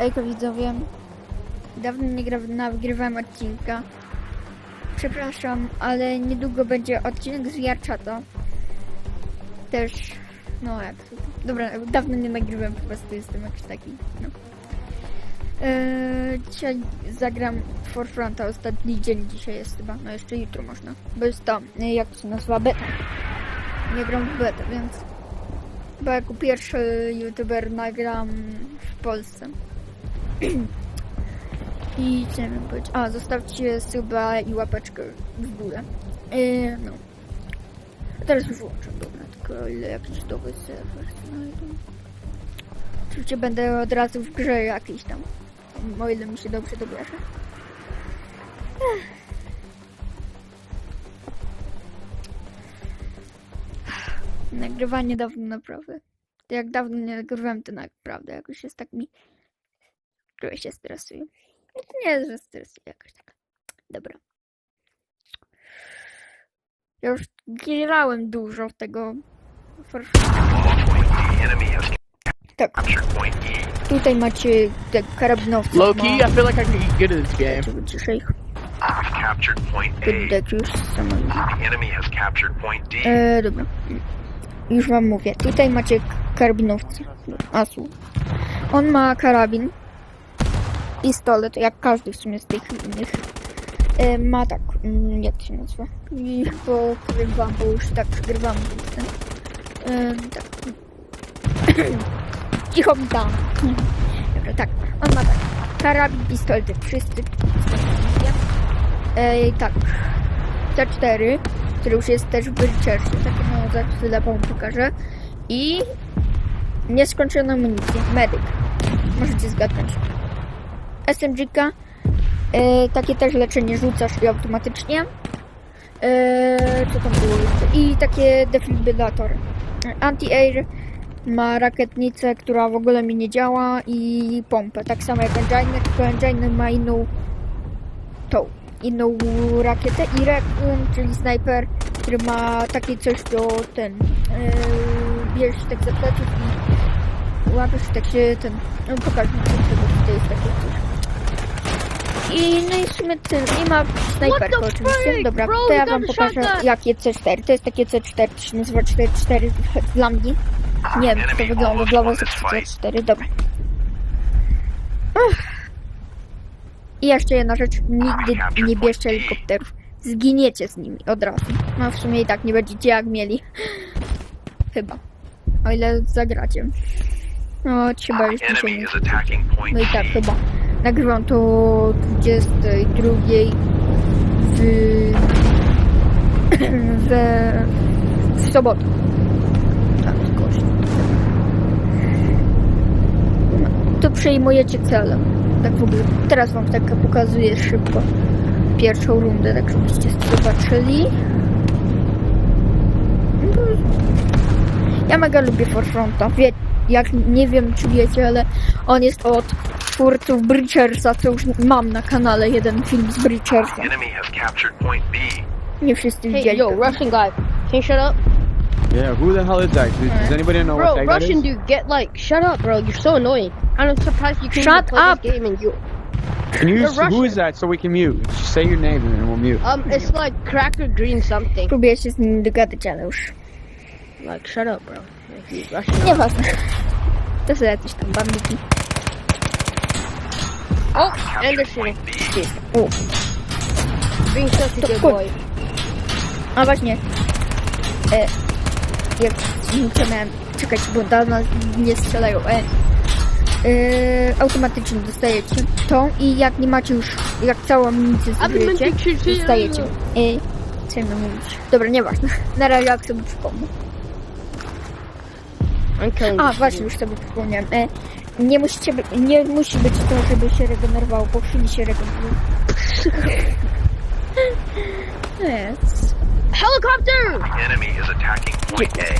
Ejko widzowie, dawno nie gra, nagrywałem odcinka. Przepraszam, ale niedługo będzie odcinek z Jarczata. Też, no jak Dobra, dawno nie nagrywałem, po prostu jestem jakiś taki, no. Eee, dzisiaj zagram Forfronta, ostatni dzień dzisiaj jest chyba, no jeszcze jutro można. Bo jest to, e, jak to się nazywa, beta. Nie gram w betę, więc chyba jako pierwszy youtuber nagram w Polsce. I co miałem powiedzieć? A, zostawcie suba i łapeczkę w górę. Yy, no. A teraz już włączę, dobra, tylko ile jakiś nowy serwer znajdę. Oczywiście będę od razu w grze jakiś tam. O ile mi się dobrze dobierze. Nagrywanie dawno naprawdę. Jak dawno nie nagrywałem, to naprawdę jakoś jest tak mi trochę się stresuję. No to nie jest, że stresuję jakoś tak. Dobra. Ja już grałem dużo w tego Tak, tutaj macie te karabinowce. Low key, I feel like I can get good at this game. Ciszej ich We've captured point A. wydać już samolot. Enemy has captured point D. E, dobra. Już wam mówię. Tutaj macie karabinowce. Asu. On ma karabin. Pistolet, jak każdy w sumie z tych innych. E, ma tak, mm, jak to się nazywa? I powiem wam, bo już tak przegrywam ten. E, tak. Cicho mi tam. Dobra, tak. On ma tak. Karabin, pistolet, wszyscy. E, tak. C4 który już jest też w Bridgersie, takie no za chwilę wam pokażę. I nieskończoną amunicję, medyk. Możecie zgadnąć. SMG-ka, e, takie też leczenie rzucasz i automatycznie. E, co tam było jeszcze? I takie defibrylatory. Anti-air ma rakietnicę, która w ogóle mi nie działa i pompę, tak samo jak Engine, tylko Engine ma inną tą inną rakietę i Rekun, czyli snajper, który ma takie coś do ten yy, bierzesz tak za i łapiesz tak się ten no pokaż mi co to tutaj jest takie coś i no i w sumie ten i ma snajperkę oczywiście. dobra bro, to ja wam pokażę jakie C4 to jest takie C4 to się nazywa 4-4 dla mnie. Nie wiem to wygląda dla was jak C4 dobra. I jeszcze jedna rzecz, nigdy nie bierzcie helikopterów. Zginiecie z nimi od razu. No w sumie i tak nie będziecie jak mieli. Chyba. O ile zagracie. No, chyba już mi się nie... No i tak chyba. Nagrywam to o 22 w... we... w sobotę. Tak, to przejmujecie celem. Tak w ogóle. Teraz wam tak pokazuję szybko pierwszą rundę, tak żebyście zobaczyli. Ja mega lubię Forfronta. Wie, jak nie wiem czy wiecie, ale on jest od twórców Breachersa, co już mam na kanale jeden film z Breachersa. The enemy has captured point B. Nie wszyscy Hey, widzieli. yo, pewnie. Russian guy. Can you shut up? Yeah, who the hell is that? Does, does anybody know Bro, what that Russian is? dude, get like, shut up, bro. You're so annoying. I'm surprised you can Shut even play up. this game and you. Can you You're just, who Russian. is that so we can mute? Just say your name and then we'll mute. Um, it's like cracker green something. Próbuję się z nim dogadać, ale już Like, shut up, bro. Like, you Russian. nieważne. To są jakieś tam bandyki. Oh, B. Gdzie jest? O, Being such a To good boy. a właśnie. E, jak co miałem czekać, bo nas nie strzelają. E, e, automatycznie dostajecie tą i jak nie macie już, jak całą amunicję A wy zbierze, będziecie krzyczeć, dostajecie. E, co miałem mówić? Dobra, nieważne. Na razie jak sobie przypomnę. Killing A, właśnie, już sobie przypomniałem. E, nie, musicie, nie musi być to, żeby się regenerowało, po chwili się regeneruje. Yes. Helicopter! The enemy is attacking point A.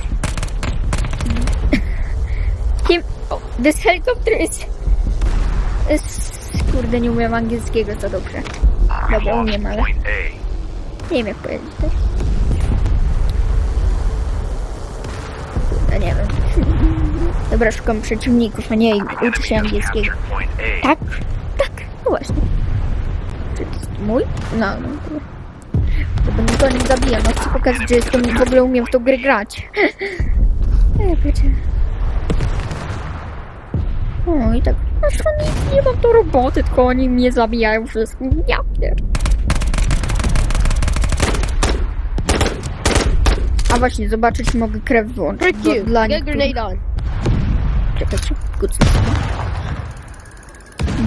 Kim... Oh, this helicopter is... is... Kurde, nie umiem angielskiego, co dobrze. Dobra, umiem, ale nie wiem jak powiedzieć też. Kurde, nie wiem. Dobra, szukam przeciwników, a nie enemy się angielskiego. Tak, tak, no właśnie. Czy to jest mój? No, no. to- bym nikogo nie zabijał, no chcę pokazać, że jestem, w ogóle umiem w tą grę grać. Ej, wiecie. O, i tak, no co, nic, nie mam do roboty, tylko oni mnie zabijają wszystkich. Ja. A właśnie, zobaczyć mogę krew bo you. dla niektórych... grenade on. Czekajcie, kucnę sobie.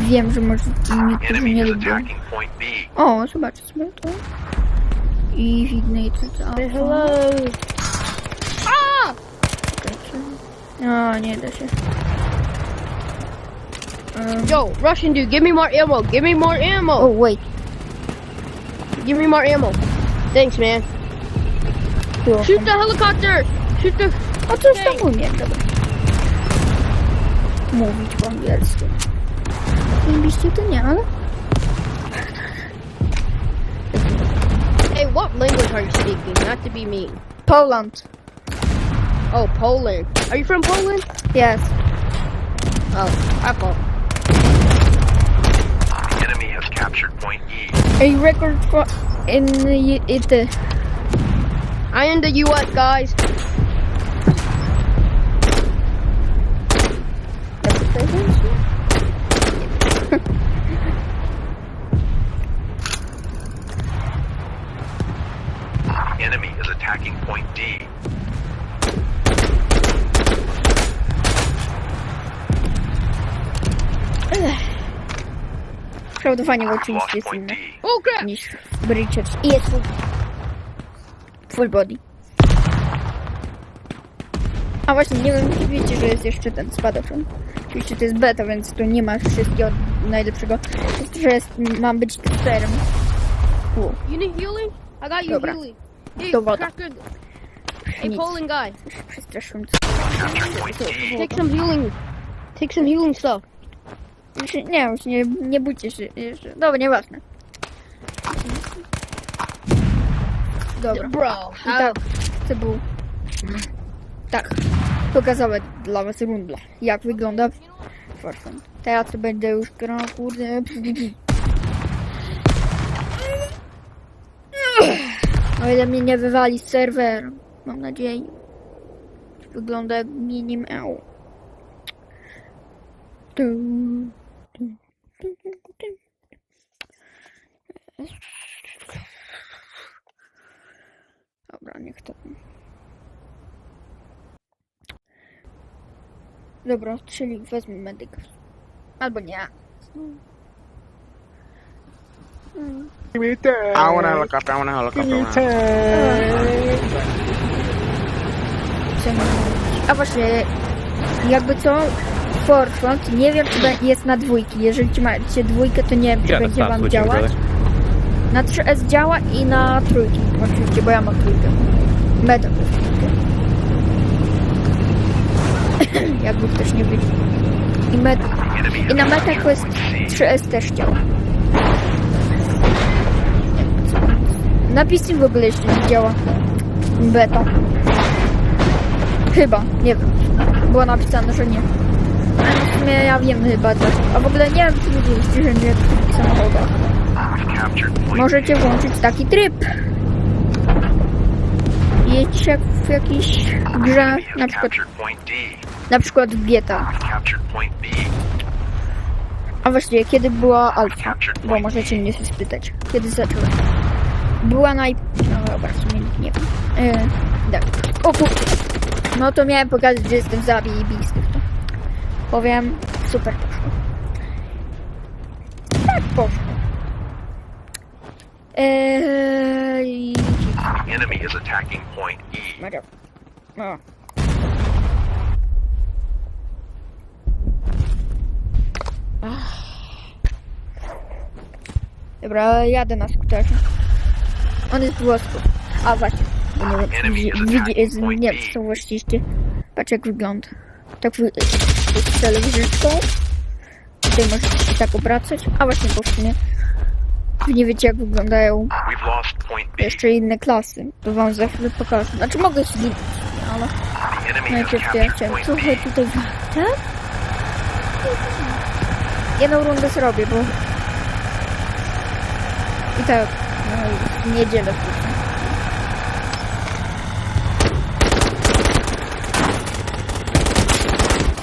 Wiem, że może niektórzy Enemy nie is lubią. attacking point B. O, zobaczcie sobie to. I Ignite to. Say hello. Ah! O, nie da się. Um, Yo, Russian dude, give me more ammo. Give me more ammo. oh, wait. Give me more ammo. Thanks, man. Było. Shoot the helicopter. Shoot the. O, co już tam umiem, dobra. Mówić po angielsku. Oczywiście to nie, ale... Hey, what language are you speaking? Not to be mean. Poland. Oh, Poland. Are you from Poland? Yes. Oh, I thought. The enemy has captured point E. A record for... In the... It, I in the U.S., guys. Lost oczywiście jest inne niż w Bridget. I jest full, full body. A właśnie, nie wiem, czy wiecie, że jest jeszcze ten spadochron. Oczywiście to jest beta, więc tu nie ma wszystkiego najlepszego. Jest, że jest, mam być testerem. You need healing? I got you Dobra. healing. Hey, To woda. Hey. Poland guy. Przestraszyłem. Take some healing. Take some healing stuff. Już Nie, już nie, nie bójcie się. Jeszcze. Dobra, nieważne. Dobra. Bro, I tak, to był... Tak, pokazałem dla was rundla, jak wygląda Fortnite. Teraz to będę już grał, kurde... O ile mnie nie wywali z serweru, mam nadzieję. Wygląda jak mini miał. Tu, tu, tu, tu, tu. Dobra, niech to. Dobra, czyli wezmę medyka. Albo nie. Mm. I want a helicopter. I want a helicopter. I want a helicopter. Co mam mówić? A właśnie, jakby co, Fortnite, nie wiem czy jest na dwójki. Jeżeli ci macie dwójkę, to nie wiem czy będzie wam działać. Na 3S działa i na trójki. Oczywiście, bo ja mam trójkę. Trójkę. Jakby ktoś nie wiedział. I, met... I na Meta Quest point C. 3S też działa. Na PC w ogóle jeszcze nie działa. Beta. Chyba, nie wiem. Było napisane, że nie. Sumie ja wiem chyba tak. A w ogóle nie wiem, czy widzieliście, że nie w samochodach. Możecie włączyć taki tryb. Jedźcie jak w jakiejś grze, na przykład, na przykład w B. A właściwie, kiedy była alfa? Bo możecie mnie się spytać. Kiedy zaczęła? Była naj... No dobra, w sumie nie wiem. Yy, tak. O kurde. No to miałem pokazać, że jestem to. Powiem, super poszło. Tak poszło. Eee... Enemy is attacking point E. Ach. Dobra, jadę na skuterze. On jest włosku. A właśnie, bo nie wiem, widzi, nie wiem, co właściwie. Patrz jak wygląda. Tak wy, z telewizorką. Tutaj możecie się tak obracać. A właśnie, bo w sumie nie wiecie jak wyglądają jeszcze inne klasy. To wam za chwilę pokażę. Znaczy mogę się liczyć, ale... Najpierw ja chciałem trochę tutaj tak? Jedną rundę zrobię, bo... I tak, no i w niedzielę wrócę.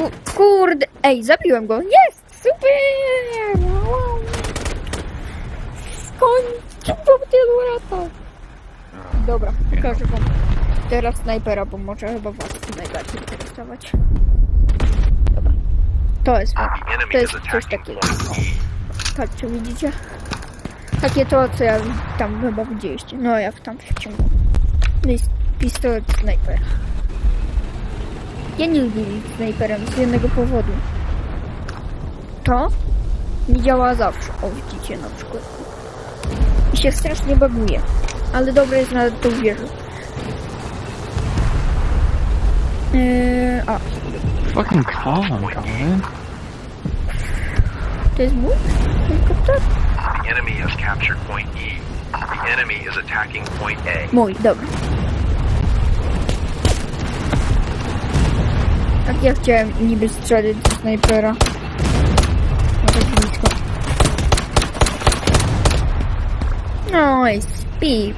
Ku, kurde, ej, zabiłem go, jest, super! Wow. Skończył po tylu latach. Dobra, pokażę wam teraz snajpera, bo może chyba was najbardziej interesować. Dobra, to jest, to jest coś takiego. Patrzcie, widzicie? Takie to, co ja tam chyba widzieliście. No, jak tam się. No jest pistolet snajpera. Ja nie lubię być snajperem z jednego powodu. To nie działa zawsze. O, widzicie na przykład. I się strasznie baguje. Ale dobre jest nawet to wieży. Eee, a, Fucking calm, Colin. to jest mój helikopter? The enemy has captured point E. The enemy is attacking point A. Mój, dobra. Ja chciałem niby strzelić do snajpera. No tak blisko. No i speed.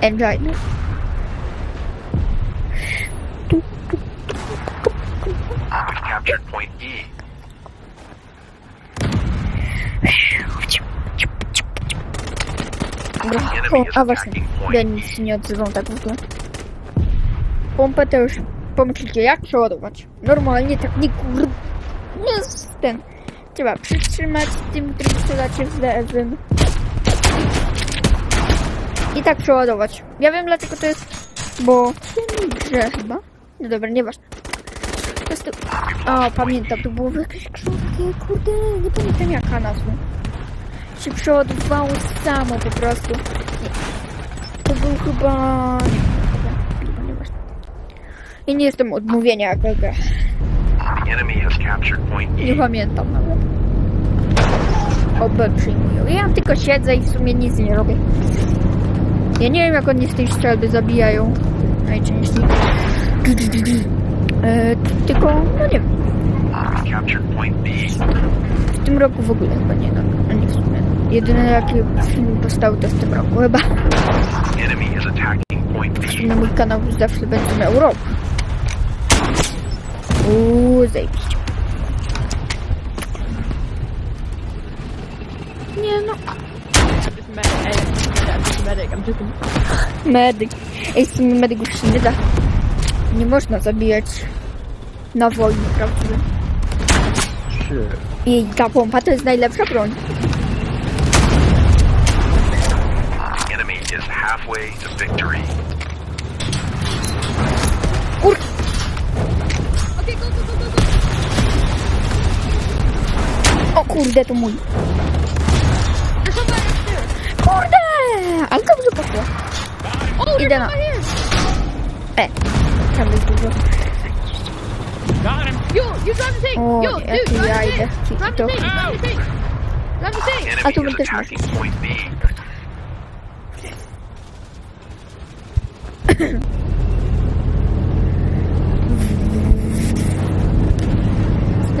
Enjoy. E. Point nic się nie odzywam tak w ogóle. Pompę to już pomyślcie jak przeładować. Normalnie tak nie kur... Z ten. Trzeba przytrzymać tym, którym strzelacie z lewym. I tak przeładować. Ja wiem dlaczego to jest, bo w tym grze chyba. No dobra, nieważne. To jest. O, pamiętam, to było jakieś krótkie, kurde, nie pamiętam jaka nazwa. Się przeładowało samo po prostu. Nie. To był chyba... Ja nie jestem od mówienia jaka gra. The enemy has captured point Nie pamiętam nawet. OB przyjmują. Ja tylko siedzę i w sumie nic nie robię. Ja nie wiem jak oni z tej strzelby zabijają. Najczęściej. E, tylko, no nie wiem. W tym roku w ogóle chyba nie tak. No nie w sumie. Jedyne jakie film powstały to w tym roku chyba. W sumie mój kanał zawsze będzie miał rok. Uuu, zajebiście. Nie no, just medyk. Ej, z tymi medyków się nie da. Nie można zabijać na wojnie prawdziwej. Shit. I ta pompa to jest najlepsza broń. Enemy is halfway to victory. Kurde, to mój. Kurde! Ale dobrze poszło. Idę na... E, tam jest dużo. O, jakie ja idę. To. A tu bym też masz.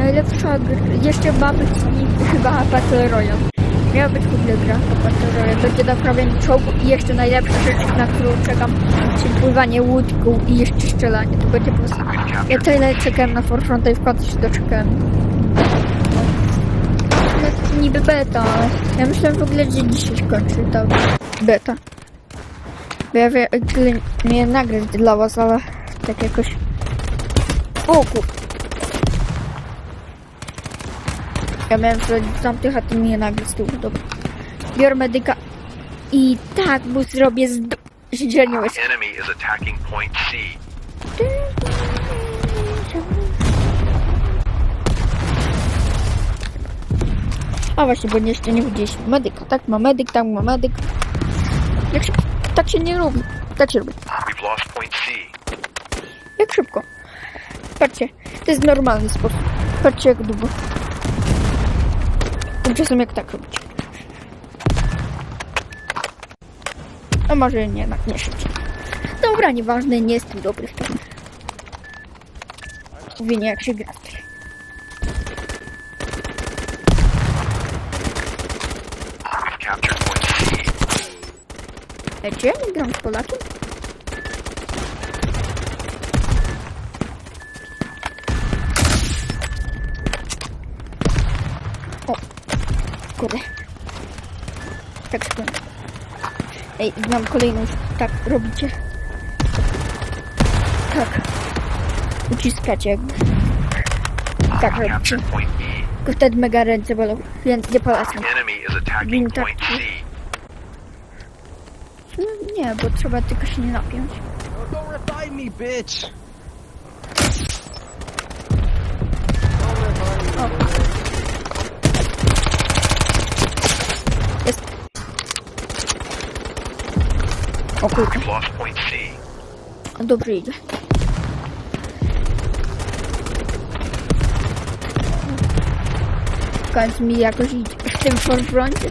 Najlepsza gra. Jeszcze ma być i chyba Battle Royale. Miała być w ogóle gra o Battle Royale. Będzie naprawianie czołgu i jeszcze najlepsza rzecz, na którą czekam, czyli pływanie łódką i jeszcze strzelanie. To będzie po prostu... Ja tyle czekałem na Forfronta i w końcu się doczekałem. No, niby beta, ale ja myślałem w ogóle, że dzisiaj się kończy ta beta. Bo ja wiem, nie nagrać dla was, ale tak jakoś... O kur... Ja miałem wsadzić tamtych, a ty mnie nagle z tyłu, dobra. Biorę medyka i tak mu zrobię z... The enemy is attacking point C. A właśnie, bo jeszcze nie widzieliśmy medyka. Tak ma medyk, tak ma medyk. Jak się... Tak się nie robi. Tak się robi. We've lost point C. Jak szybko. Patrzcie, to jest normalny sposób. Patrzcie jak długo. Tymczasem jak tak robić. A może nie, jednak nie szybciej. Dobra, nieważne, nie jestem dobry w tym. Mówienie jak się gra. w. Ej, czy ja nie gram z Polakiem? Kurde. Tak sekund. Ej, znam kolejną. Tak, robicie. Tak. Uciskacie jakby. Tak robicie. Tylko wtedy mega ręce bolą, więc nie polecam. C. No, nie, bo trzeba tylko się nie napiąć. No, don't revive me, bitch. Jest. O kurde, We've lost point C. a dobrze idzie. W końcu mi jakoś idzie w tym forfroncie.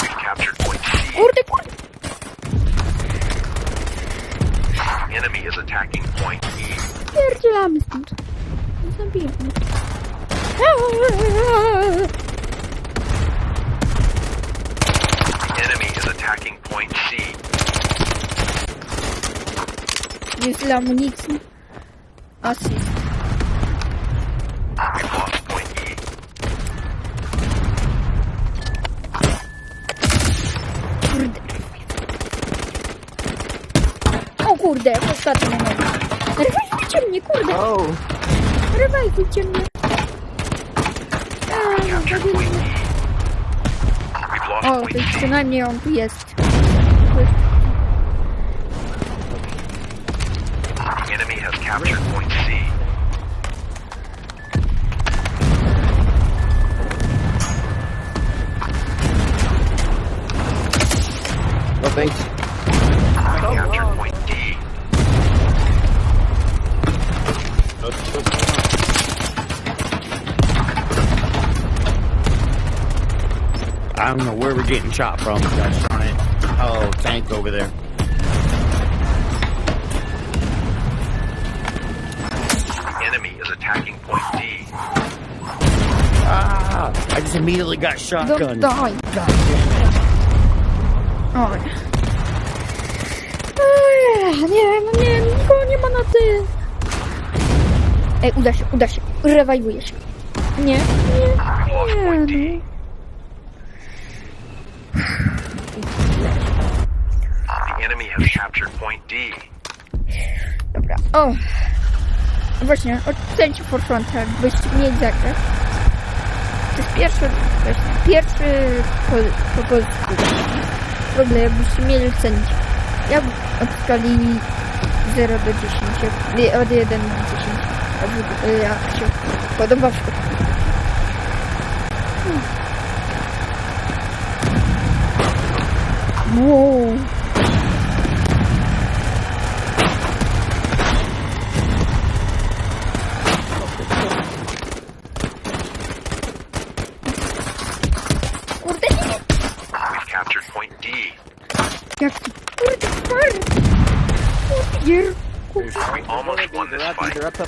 We've captured point C. Kurde, kurde. The enemy is attacking point E. Pierdzielamy stąd. Zabijamy. The enemy is attacking point C. Jest ile amunicji. Asyst. Kurde. O kurde, w ostatnim momencie. Rewajwujcie mnie, kurde. Oh. Rewajwujcie mnie. A, lost O, to C. przynajmniej on tu jest. Captured point C. No thanks. We captured point D. I don't know where we're getting shot from. Gosh darn it. Oh, tank over there. Ah, I just immediately got Do, shotgunned. daj. God damn it. Nie, no nie, nikogo nie ma na ty. Ej, uda się, uda się. Rewajwuje się. Nie, nie, nie. point D. The enemy has captured point D. Dobra, o. Właśnie, ocencie Forfronta, jakbyście mieli zagrać. To jest pierwszy, właśnie, pierwszy po, po polsku. W ogóle, jakbyście mieli ocenić. Ja od skali 0 do 10, nie, od 1 do 10. jakby, Jak się podoba w Wow. We almost won this fight. They're up the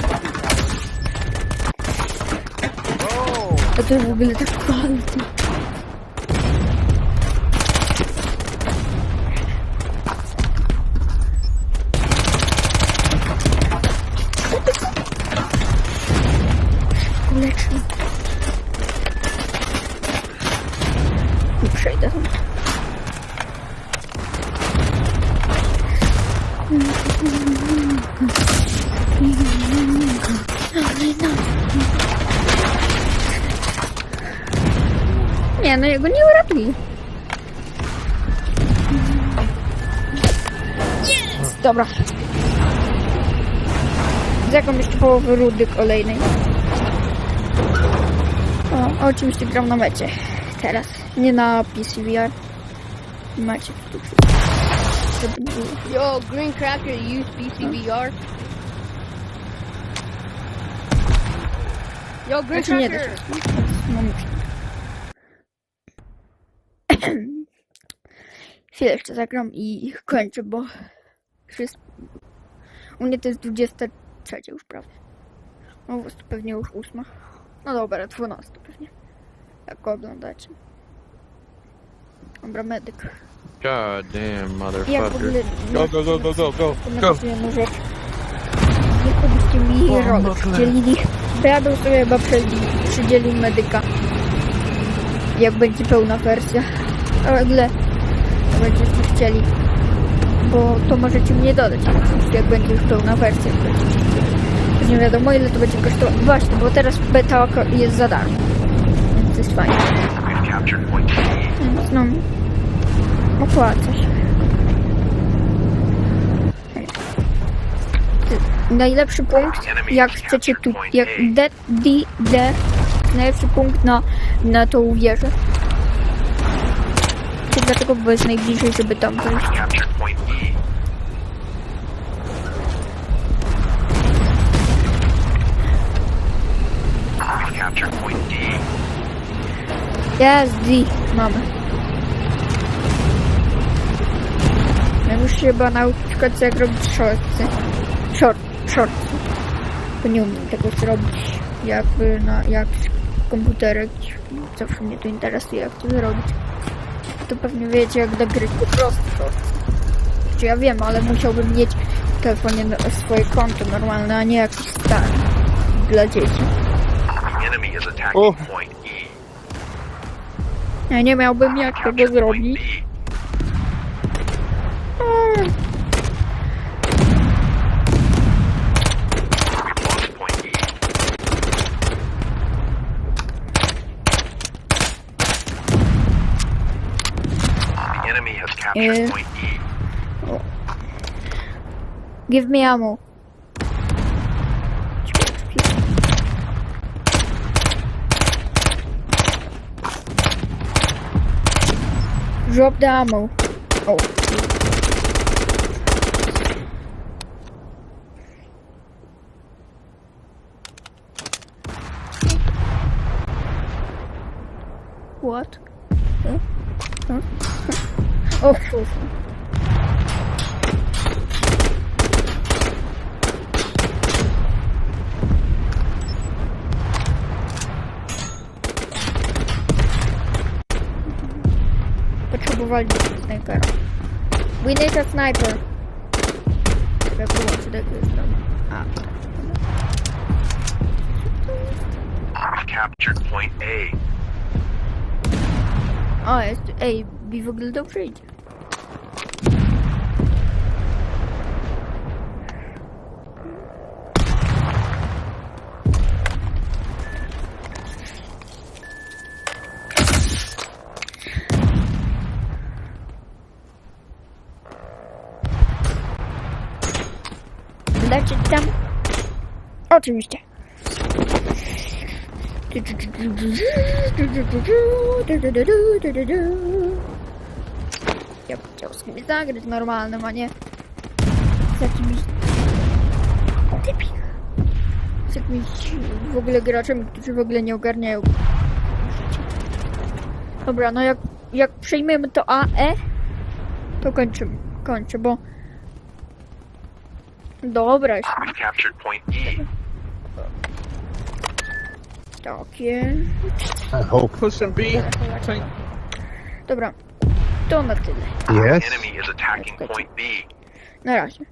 no nie uratuje. Jest! Dobra. Z jaką jeszcze połowę rudy kolejnej. O, oczywiście gram na mecie. Teraz. Nie na PCVR. Macie tu nie. Yo, Green Cracker, use BCBR? Yo, Green Znaczy nie da Cracker! się. Moment. Chwilę jeszcze zagram i kończę, bo już jest... U mnie to jest 23 już prawie. No, pewnie już 8. No dobra, 12 pewnie. Jak go oglądacie. Dobra, medyk. God damn, motherfucker. Go, go, go, go, go, go. Go. Rzecz. Jakbyście mi no przydzielili, to ja bym sobie chyba przy- przydzielił medyka. Jak będzie pełna wersja. Ale będziecie chcieli. Bo to możecie mnie dodać, jak będzie już pełna wersja. Nie wiadomo ile to będzie kosztować. Właśnie, bo teraz beta jest za darmo. Więc to jest fajnie. Więc no, opłaca się. Najlepszy punkt, jak chcecie tu, jak D, D, D, najlepszy punkt na, na tą wieżę. To dlatego, bo jest najbliżej, żeby tam wejść. Jest D, mamy. Ja muszę się chyba nauczyć, jak robić shortsy. Short, shortsy. Bo nie umiem tego zrobić jakby na jak komputerek. Zawsze mnie to interesuje, jak to zrobić. To pewnie wiecie, jak do gry po prostu shortsy. Czy ja wiem, ale musiałbym mieć w telefonie swoje konto normalne, a nie jakiś stary dla dzieci. Point E. Ja nie miałbym jak tego zrobić. B. Mm. We've lost point E. The enemy has captured Yeah. point E. Give me ammo. Drop the ammo. Oh. What? Huh? Huh? Oh, phew. Potrzebowali snajpera. We need a sniper. Jak wyłączy tego już tam. A. We've captured point A. O, jest. Ej, mi w Lecieć tam? Oczywiście. Ja bym chciał z kimś zagrać normalnym, a nie z jakimiś typi. Z jakimiś w ogóle graczami, którzy w ogóle nie ogarniają. Dobra, no jak, jak przejmiemy to AE, to kończymy. Kończę, bo... Dobra, już We've captured point E. takie... I hope. B. Dobra, to na tyle. Yes. Enemy is attacking point B. Na razie.